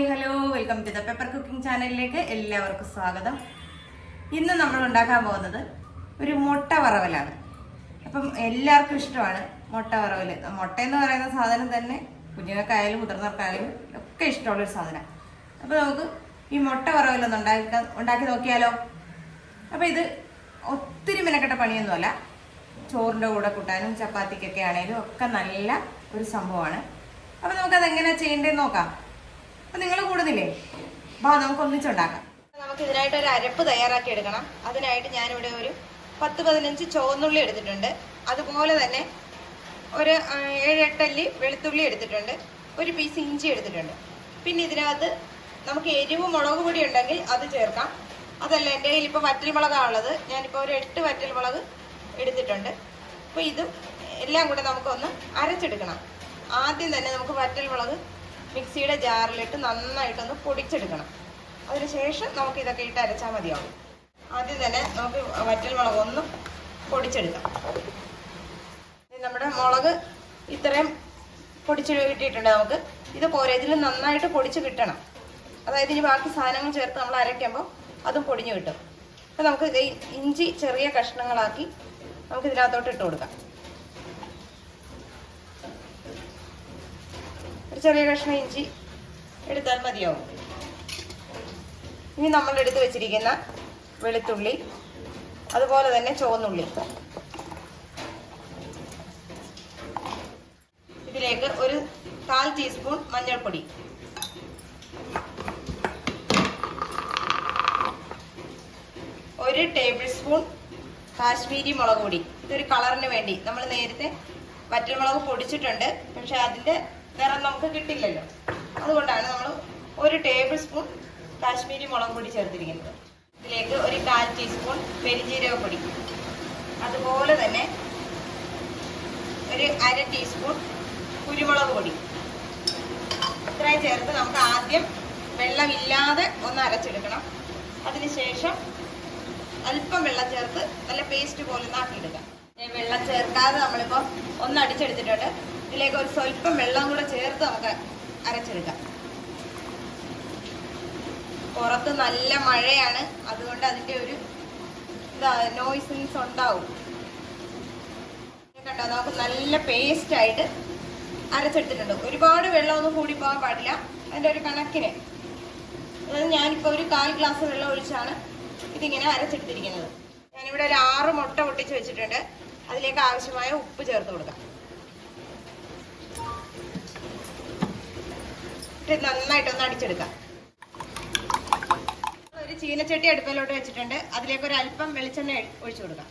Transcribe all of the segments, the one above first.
Hi hello. Welcome to the paper cooking ചാനലിലേക്ക് എല്ലാവർക്കും സ്വാഗതം. ഇന്ന് നമ്മൾ ഉണ്ടാക്കാൻ പോകുന്നത് ഒരു മുട്ട വറവലാണ്. അപ്പം എല്ലാവർക്കും ഇഷ്ടമാണ് മുട്ട വറവൽ മുട്ട എന്ന് പറയുന്ന സാധനം തന്നെ കുഞ്ഞുങ്ങൾക്കായാലും മുതിർന്നവർക്കായാലും ഒക്കെ ഇഷ്ടമുള്ളൊരു സാധനം. അപ്പോൾ നമുക്ക് ഈ മുട്ട വറവലൊന്ന് ഉണ്ടാക്കി ഉണ്ടാക്കി നോക്കിയാലോ? അപ്പം ഇത് ഒത്തിരി മെനക്കെട്ട പണിയൊന്നുമല്ല. ചോറിന്റെ കൂടെ കൂട്ടാനും ചപ്പാത്തിക്കൊക്കെ ആണെങ്കിലും ഒക്കെ നല്ല ഒരു സംഭവമാണ്. അപ്പോൾ നമുക്കത് എങ്ങനെയാണ് ചെയ്യേണ്ടതെന്ന് നോക്കാം. അപ്പം നിങ്ങൾ കൂടുന്നില്ലേ വാ നമുക്ക് ഒന്നിച്ചുണ്ടാക്കാം നമുക്ക് ഇതിനായിട്ട് ഒരു അരപ്പ് തയ്യാറാക്കി എടുക്കണം. അതിനായിട്ട് ഞാനിവിടെ ഒരു പത്ത് പതിനഞ്ച് ചുവന്നുള്ളി എടുത്തിട്ടുണ്ട്. അതുപോലെ തന്നെ ഒരു ഏഴെട്ടല്ലി വെളുത്തുള്ളി എടുത്തിട്ടുണ്ട്. ഒരു പീസ് ഇഞ്ചി എടുത്തിട്ടുണ്ട്. പിന്നെ ഇതിനകത്ത് നമുക്ക് എരിവ് മുളക് പൊടി ഉണ്ടെങ്കിൽ അത് ചേർക്കാം. അതല്ല എന്റെ കയ്യിൽ ഇപ്പോൾ വറ്റൽമുളകാണ് ഉള്ളത്. ഞാനിപ്പോൾ ഒരു എട്ട് വറ്റൽ മുളക് എടുത്തിട്ടുണ്ട്. അപ്പോൾ ഇതും എല്ലാം കൂടെ നമുക്കൊന്ന് അരച്ചെടുക്കണം. ആദ്യം തന്നെ നമുക്ക് വറ്റൽമുളക് മിക്സിയുടെ ജാറിലിട്ട് നന്നായിട്ടൊന്ന് പൊടിച്ചെടുക്കണം. അതിനുശേഷം നമുക്ക് ഇതൊക്കെ ഇട്ട് അരച്ചാൽ മതിയാവും. ആദ്യം തന്നെ നമുക്ക് വറ്റൽ മുളക് ഒന്ന് പൊടിച്ചെടുക്കാം. നമ്മുടെ മുളക് ഇത്രയും പൊടിച്ച് കിട്ടിയിട്ടുണ്ട് നമുക്ക്. ഇത് പോരെ ഇതിൽ നന്നായിട്ട് പൊടിച്ച് കിട്ടണം. അതായത് ഇനി ബാക്കി സാധനങ്ങൾ ചേർത്ത് നമ്മൾ അരയ്ക്കുമ്പോൾ അതും പൊടിഞ്ഞു കിട്ടും. അപ്പോൾ നമുക്ക് ഇഞ്ചി ചെറിയ കഷ്ണങ്ങളാക്കി നമുക്ക് ഇതിനകത്തോട്ട് ഇട്ട് കൊടുക്കാം. ഒരു ചെറിയ കഷ്ണം ഇഞ്ചി എടുത്താൽ മതിയാവും. ഇനി നമ്മൾ എടുത്ത് വെച്ചിരിക്കുന്ന വെളുത്തുള്ളി അതുപോലെ തന്നെ ചുവന്നുള്ളി. ഇതിലേക്ക് ഒരു കാൽ ടീസ്പൂൺ മഞ്ഞൾപ്പൊടി. ഒരു ടേബിൾ സ്പൂൺ കാശ്മീരി മുളക് പൊടി. ഇതൊരു കളറിന് വേണ്ടി. നമ്മൾ നേരത്തെ വറ്റൽമുളക് പൊടിച്ചിട്ടുണ്ട്. പക്ഷെ അതിന്റെ നിറം നമുക്ക് കിട്ടില്ലല്ലോ. അതുകൊണ്ടാണ് നമ്മൾ ഒരു ടേബിൾ സ്പൂൺ കാശ്മീരി മുളക് പൊടി ചേർത്തിരിക്കുന്നത്. ഇതിലേക്ക് ഒരു കാൽ ടീസ്പൂൺ പെരിഞ്ജീരക പൊടി. അതുപോലെ തന്നെ ഒരു അര ടീസ്പൂൺ കുരുമുളക് പൊടി. ഇത്രയും ചേർത്ത് നമുക്ക് ആദ്യം വെള്ളമില്ലാതെ ഒന്ന് അരച്ചെടുക്കണം. അതിനുശേഷം അല്പം വെള്ളം ചേർത്ത് നല്ല പേസ്റ്റ് പോലെ ഏ, വെള്ളം ചേർക്കാതെ നമ്മളിപ്പോൾ ഒന്ന് അടിച്ചെടുത്തിട്ടുണ്ട്. ഇതിലേക്ക് ഒരു സ്വല്പം വെള്ളം കൂടെ ചേർത്ത് നമുക്ക് അരച്ചെടുക്കാം. പുറത്ത് നല്ല മഴയാണ്. അതുകൊണ്ട് അതിന്റെ ഒരു ഇതാ നോയ്സൻസ് ഉണ്ടാവും. കണ്ടോ? നമുക്ക് നല്ല പേസ്റ്റ് ആയിട്ട് അരച്ചെടുത്തിട്ടുണ്ട്. ഒരുപാട് വെള്ളം ഒന്നും കൂടി പോകാൻ പാടില്ല. അതിന്റെ ഒരു കണക്കിന്. അതായത് ഞാനിപ്പോൾ ഒരു കാൽ ഗ്ലാസ് വെള്ളം ഒഴിച്ചാണ് ഇതിങ്ങനെ അരച്ചെടുത്തിരിക്കുന്നത്. ഞാനിവിടെ ഒരു ആറ് മുട്ട പൊട്ടിച്ച് വെച്ചിട്ടുണ്ട്. അതിലേക്ക് ആവശ്യമായ ഉപ്പ് ചേർത്ത് കൊടുക്കാം. ഇത് നന്നായിട്ടൊന്ന് അടിച്ചെടുക്കാം. ഒരു ചീനച്ചട്ടി അടുപ്പിലോട്ട് വെച്ചിട്ടുണ്ട്. അതിലേക്ക് ഒരു അല്പം വെളിച്ചെണ്ണ ഒഴിച്ചു കൊടുക്കാം.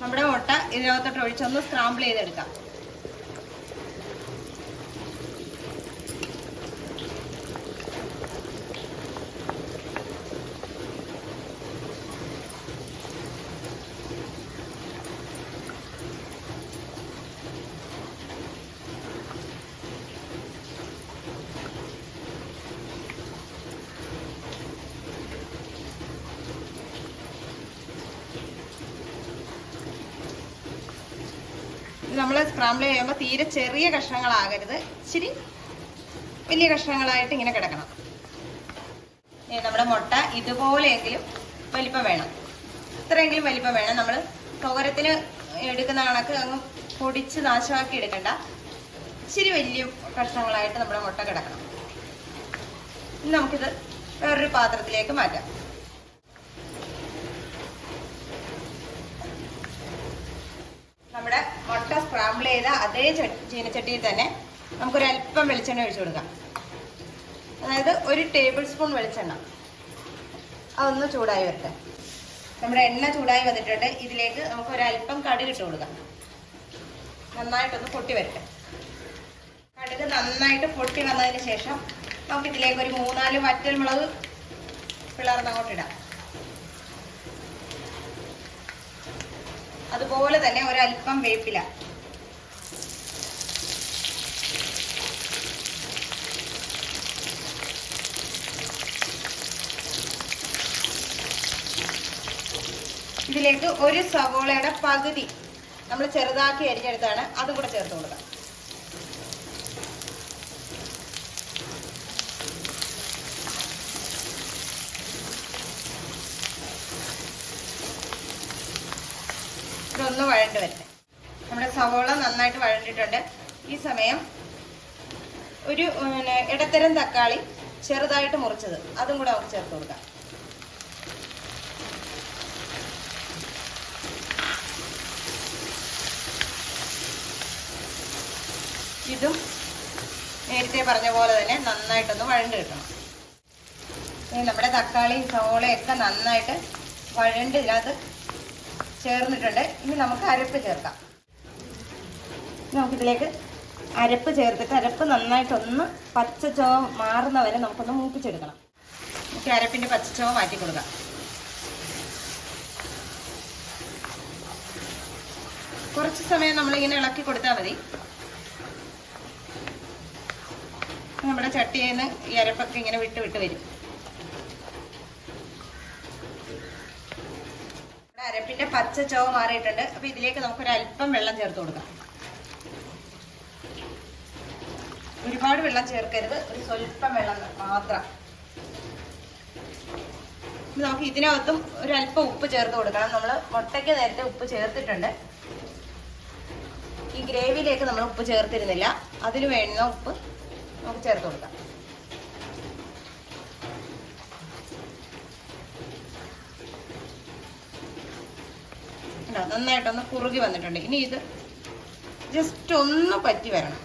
നമ്മുടെ മുട്ട ഇതിനകത്തോട്ട് ഒഴിച്ചൊന്ന് സ്ക്രാമ്പിൾ ചെയ്തെടുക്കാം. നമ്മൾ സ്ക്രാമ്പിൾ ചെയ്യുമ്പോൾ തീരെ ചെറിയ കഷ്ണങ്ങളാകരുത്. ഇച്ചിരി വലിയ കഷ്ണങ്ങളായിട്ട് ഇങ്ങനെ കിടക്കണം. നമ്മുടെ മുട്ട ഇതുപോലെയെങ്കിലും വലിപ്പം വേണം. ഇത്രയെങ്കിലും വലിപ്പം വേണം. നമ്മൾ തോരത്തിന് എടുക്കുന്ന കണക്ക് അങ്ങ് പൊടിച്ച് നാശമാക്കി എടുക്കണ്ട. ഇച്ചിരി വലിയ കഷ്ണങ്ങളായിട്ട് നമ്മുടെ മുട്ട കിടക്കണം. ഇനി നമുക്കിത് വേറൊരു പാത്രത്തിലേക്ക് മാറ്റാം. നമ്മുടെ മുട്ട സ്ക്രാമ്പിൾ ചെയ്ത അതേ ചട്ടി ചീനച്ചട്ടിയിൽ തന്നെ നമുക്കൊരു അല്പം വെളിച്ചെണ്ണ ഒഴിച്ചു കൊടുക്കാം. അതായത് ഒരു ടേബിൾ സ്പൂൺ വെളിച്ചെണ്ണ. അതൊന്ന് ചൂടായി വരട്ടെ. നമ്മുടെ എണ്ണ ചൂടായി വന്നിട്ടുണ്ട്. ഇതിലേക്ക് നമുക്ക് അല്പം കടുക് ഇട്ട് കൊടുക്കാം. നന്നായിട്ടൊന്ന് പൊട്ടി വരട്ടെ. കടുക് നന്നായിട്ട് പൊട്ടി വന്നതിന് ശേഷം നമുക്ക് ഇതിലേക്ക് ഒരു മൂന്നാൽ വറ്റൽമുളക് പിളർന്നങ്ങോട്ട് ഇടാം. അതുപോലെ തന്നെ ഒരല്പം വേപ്പില. ഇതിലേക്ക് ഒരു സവോളയുടെ പകുതി നമ്മൾ ചെറുതാക്കി അരിഞ്ഞെടുത്താണ്. അതും കൂടെ ചേർത്ത് കൊടുക്കാം. ഇതൊന്ന് വഴണ്ട് വരട്ടെ. നമ്മുടെ സവോള നന്നായിട്ട് വഴണ്ടിട്ടുണ്ട്. ഈ സമയം ഒരു ഇടത്തരം തക്കാളി ചെറുതായിട്ട് മുറിച്ചത്. അതും കൂടെ നമുക്ക് ചേർത്ത് കൊടുക്കാം. ഇതും നേരത്തെ പറഞ്ഞ പോലെ തന്നെ നന്നായിട്ടൊന്ന് വഴണ്ട് കിട്ടണം. നമ്മുടെ തക്കാളി ചോളയൊക്കെ നന്നായിട്ട് വഴണ്ട് ഇതിനകത്ത് ചേർന്നിട്ടുണ്ട്. ഇനി നമുക്ക് അരപ്പ് ചേർക്കാം. നമുക്കിതിലേക്ക് അരപ്പ് ചേർത്തിട്ട് അരപ്പ് നന്നായിട്ടൊന്ന് പച്ചച്ചോ മാറുന്ന വരെ നമുക്കൊന്ന് മൂപ്പിച്ചെടുക്കണം. നമുക്ക് അരപ്പിന്റെ പച്ചച്ചോ മാറ്റി കൊടുക്കാം. കുറച്ച് സമയം നമ്മളിങ്ങനെ ഇളക്കി കൊടുത്താൽ മതി. നമ്മുടെ ചട്ടിയിൽ നിന്ന് ഈ അരപ്പൊക്കെ ഇങ്ങനെ വിട്ട് വിട്ട് വരും. അരപ്പിന്റെ പച്ച ചോവ് മാറിയിട്ടുണ്ട്. അപ്പൊ ഇതിലേക്ക് നമുക്ക് ഒരു അല്പം വെള്ളം ചേർത്ത് കൊടുക്കാം. ഒരുപാട് വെള്ളം ചേർക്കരുത്. ഒരു സ്വല്പം വെള്ളം മാത്രം. നമുക്ക് ഇതിനകത്തും ഒരു അല്പം ഉപ്പ് ചേർത്ത് കൊടുക്കണം നമ്മൾ മുട്ടയ്ക്ക് നേരത്തെ ഉപ്പ് ചേർത്തിട്ടുണ്ട്. ഈ ഗ്രേവിയിലേക്ക് നമ്മൾ ഉപ്പ് ചേർത്തിരുന്നില്ല. അതിന് വേണ്ട ഉപ്പ് നമുക്ക് ചേർത്ത് കൊടുക്കാം? നന്നായിട്ടൊന്ന് കുറുകി വന്നിട്ടുണ്ട്. ഇനി ഇത് ജസ്റ്റ് ഒന്ന് പറ്റി വരണം.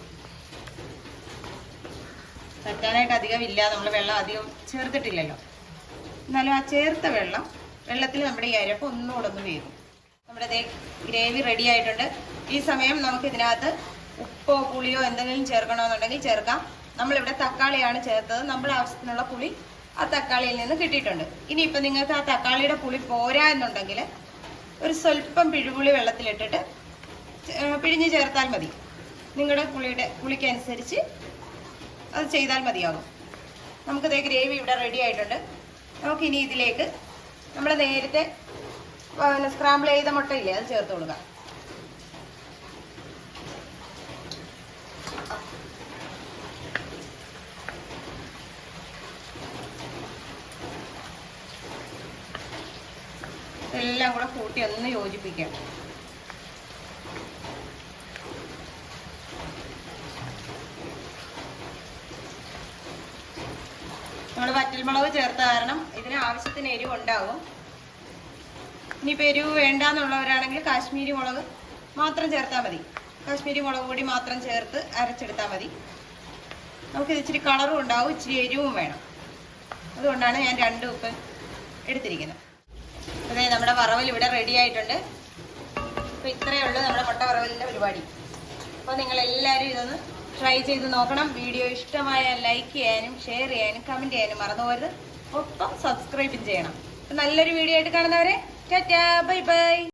പറ്റാനായിട്ട് അധികം ഇല്ല. നമ്മൾ വെള്ളം അധികം ചേർത്തിട്ടില്ലല്ലോ. എന്നാലും ആ ചേർത്ത വെള്ളം വെള്ളത്തിൽ നമ്മുടെ ഈ അരപ്പ് ഒന്നുകൂടെ ഒന്ന് വീഴും നമ്മുടെ ദേ ഗ്രേവി റെഡി ആയിട്ടുണ്ട്. ഈ സമയം നമുക്ക് ഇതിനകത്ത് ഉപ്പോ പുളിയോ എന്തെങ്കിലും ചേർക്കണമെന്നുണ്ടെങ്കിൽ ചേർക്കാം. നമ്മളിവിടെ തക്കാളിയാണ് ചേർത്തത്. നമ്മുടെ ആവശ്യത്തിനുള്ള പുളി ആ തക്കാളിയിൽ നിന്ന് കിട്ടിയിട്ടുണ്ട്. ഇനിയിപ്പോൾ നിങ്ങൾക്ക് ആ തക്കാളിയുടെ പുളി പോരാ എന്നുണ്ടെങ്കിൽ ഒരു സ്വല്പം പിഴുപുളി വെള്ളത്തിലിട്ടിട്ട് പിഴിഞ്ഞ് ചേർത്താൽ മതി. നിങ്ങളുടെ പുളിയുടെ പുളിക്കനുസരിച്ച് അത് ചെയ്താൽ മതിയാകും. നമുക്കിതേ ഗ്രേവി ഇവിടെ റെഡി ആയിട്ടുണ്ട്. നമുക്കിനി ഇതിലേക്ക് നമ്മൾ നേരത്തെ സ്ക്രാമ്പിൾ ചെയ്ത മുട്ടയില്ലേ അത് ചേർത്ത് കൊടുക്കാം. എല്ലാം കൂടെ കൂട്ടി ഒന്ന് യോജിപ്പിക്കാം. നമ്മൾ വറ്റൽമുളക് ചേർത്ത കാരണം ഇതിന് ആവശ്യത്തിന് എരിവ് ഉണ്ടാകും ഇനിയിപ്പോൾ എരിവ് വേണ്ടാന്നുള്ളവരാണെങ്കിൽ കാശ്മീരി മുളക് മാത്രം ചേർത്താൽ മതി. കാശ്മീരി മുളക് പൊടി മാത്രം ചേർത്ത് അരച്ചെടുത്താൽ മതി. നമുക്ക് ഇച്ചിരി കളറും ഉണ്ടാവും ഇച്ചിരി എരിവും വേണം. അതുകൊണ്ടാണ് ഞാൻ രണ്ട് ഉപ്പ് എടുത്തിരിക്കുന്നത്. അതെ നമ്മുടെ വറവൽ ഇവിടെ റെഡി ആയിട്ടുണ്ട്. അപ്പോൾ ഇത്രയേ ഉള്ളൂ നമ്മുടെ മുട്ട വറവലിന്റെ പരിപാടി. അപ്പോൾ എല്ലാവരും ഇതൊന്ന് ട്രൈ ചെയ്ത് നോക്കണം. വീഡിയോ ഇഷ്ടമായ ലൈക്ക് ചെയ്യാനും ഷെയർ ചെയ്യാനും കമന്റ് ചെയ്യാനും മറന്നു പോകരുത് ഒപ്പം സബ്സ്ക്രൈബും ചെയ്യണം. നല്ലൊരു വീഡിയോ ആയിട്ട് കാണുന്നവരെ ടാറ്റാ ബൈ ബൈ